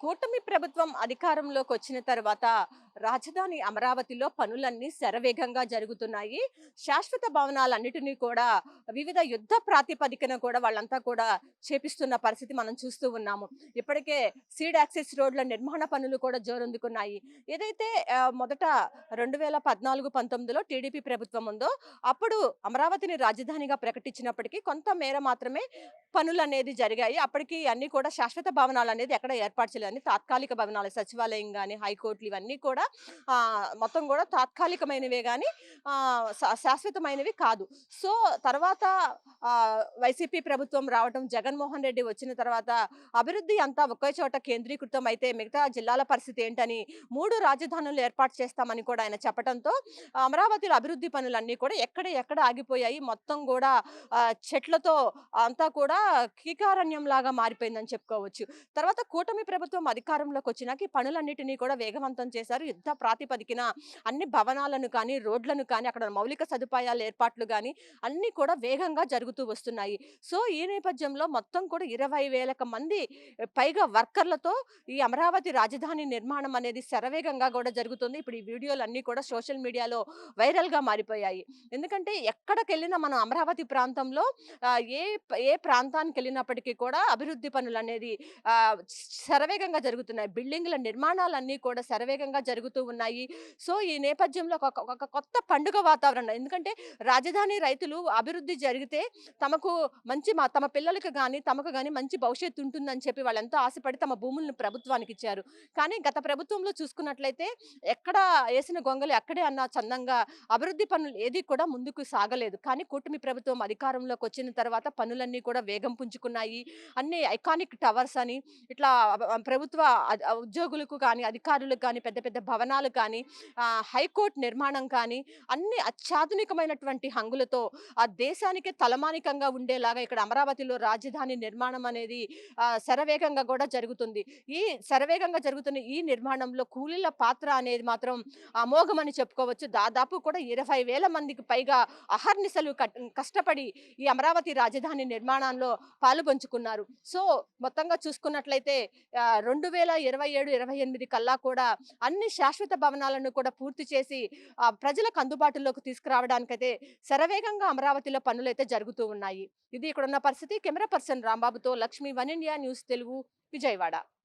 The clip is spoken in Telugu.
కూటమి ప్రభుత్వం అధికారంలోకి వచ్చిన తర్వాత రాజధాని అమరావతిలో పనులన్నీ శరవేగంగా జరుగుతున్నాయి. శాశ్వత భవనాలన్నిటినీ కూడా వివిధ యుద్ధ ప్రాతిపదికన కూడా వాళ్ళంతా కూడా చేపిస్తున్న పరిస్థితి మనం చూస్తూ ఉన్నాము. ఇప్పటికే సీడ్ యాక్సెస్ రోడ్ల నిర్మాణ పనులు కూడా జోరందుకున్నాయి. ఏదైతే మొదట రెండు వేల పద్నాలుగు పంతొమ్మిదిలో టీడీపీ ప్రభుత్వం ఉందో అప్పుడు అమరావతిని రాజధానిగా ప్రకటించినప్పటికీ కొంత మేర మాత్రమే పనులు అనేది జరిగాయి. అప్పటికి అన్ని కూడా శాశ్వత భవనాలు అనేది ఎక్కడ ఏర్పాటు చేయలేదు. తాత్కాలిక భవనాలు సచివాలయం కానీ హైకోర్టులు ఇవన్నీ కూడా మొత్తం కూడా తాత్కాలికమైనవే కానీ శా- శాశ్వతమైనవి కాదు. సో తర్వాత వైసీపీ ప్రభుత్వం రావడం జగన్మోహన్ రెడ్డి వచ్చిన తర్వాత అభివృద్ధి అంతా ఒకే చోట కేంద్రీకృతం అయితే మిగతా జిల్లాల పరిస్థితి ఏంటని మూడు రాజధానులు ఏర్పాటు చేస్తామని కూడా ఆయన చెప్పడంతో అమరావతిలో అభివృద్ధి పనులన్నీ కూడా ఎక్కడ ఎక్కడ ఆగిపోయాయి. మొత్తం కూడా చెట్లతో అంతా కూడా కీకారణ్యం లాగా మారిపోయిందని చెప్పుకోవచ్చు. తర్వాత కూటమి ప్రభుత్వం అధికారంలోకి వచ్చినాక ఈ పనులన్నిటినీ కూడా వేగవంతం చేశారు. యుద్ధ ప్రాతిపదికన అన్ని భవనాలను కానీ రోడ్లను కానీ అక్కడ మౌలిక సదుపాయాల ఏర్పాట్లు కానీ అన్నీ కూడా వేగంగా జరుగుతూ వస్తున్నాయి. సో ఈ నేపథ్యంలో మొత్తం కూడా ఇరవై వేలకు మంది పైగా వర్కర్లతో ఈ అమరావతి రాజధాని నిర్మాణం అనేది శరవేగంగా కూడా జరుగుతుంది. ఇప్పుడు ఈ వీడియోలు అన్నీ కూడా సోషల్ మీడియాలో వైరల్గా మారిపోయాయి. ఎందుకంటే ఎక్కడికెళ్ళినా మనం అమరావతి ప్రాంతంలో ఏ ఏ ప్రాంతం ప్రాంతానికి వెళ్ళినప్పటికీ కూడా అభివృద్ధి పనులు అనేది శరవేగంగా జరుగుతున్నాయి. బిల్డింగ్ల నిర్మాణాలన్నీ కూడా శరవేగంగా జరుగుతూ ఉన్నాయి. సో ఈ నేపథ్యంలో ఒక ఒక కొత్త పండుగ వాతావరణం. ఎందుకంటే రాజధాని రైతులు అభివృద్ధి జరిగితే తమకు మంచి మా తమ పిల్లలకు కానీ తమకు కానీ మంచి భవిష్యత్తు ఉంటుందని చెప్పి వాళ్ళు ఎంతో ఆశపడి తమ భూములను ప్రభుత్వానికి ఇచ్చారు. కానీ గత ప్రభుత్వంలో చూసుకున్నట్లయితే ఎక్కడ వేసిన గొంగలు ఎక్కడే అన్న చందంగా అభివృద్ధి పనులు ఏది కూడా ముందుకు సాగలేదు. కానీ కూటమి ప్రభుత్వం అధికారంలోకి వచ్చిన తర్వాత పనులన్నీ కూడా వేగం పుంజుకున్నాయి. అన్ని ఐకానిక్ టవర్స్ అని ఇట్లా ప్రభుత్వ ఉద్యోగులకు కానీ అధికారులకు కానీ పెద్ద పెద్ద భవనాలు కానీ హైకోర్టు నిర్మాణం కానీ అన్ని అత్యాధునికమైనటువంటి హంగులతో ఆ దేశానికి తలమానికంగా ఉండేలాగా ఇక్కడ అమరావతిలో రాజధాని నిర్మాణం అనేది శరవేగంగా కూడా జరుగుతుంది. ఈ శరవేగంగా జరుగుతున్న ఈ నిర్మాణంలో కూలీల పాత్ర అనేది మాత్రం అమోఘమని చెప్పుకోవచ్చు. దాదాపు కూడా ఇరవై వేల మందికి పైగా అహర్నిశలు కట్- కష్టపడి ఈ అమరావతి రాజధాని నిర్మాణంలో పాలు పంచుకున్నారు. సో మొత్తంగా చూసుకున్నట్లయితే రెండు వేల ఇరవై ఏడు ఇరవై ఎనిమిది కల్లా కూడా అన్ని శాశ్వత భవనాలను కూడా పూర్తి చేసి ప్రజలకు అందుబాటులోకి తీసుకురావడానికైతే శరవేగంగా అమరావతిలో పనులు అయితే జరుగుతూ ఉన్నాయి. ఇది ఇక్కడ ఉన్న పరిస్థితి. Camera person రాంబాబుతో Lakshmi One India News Telugu Vijayawada.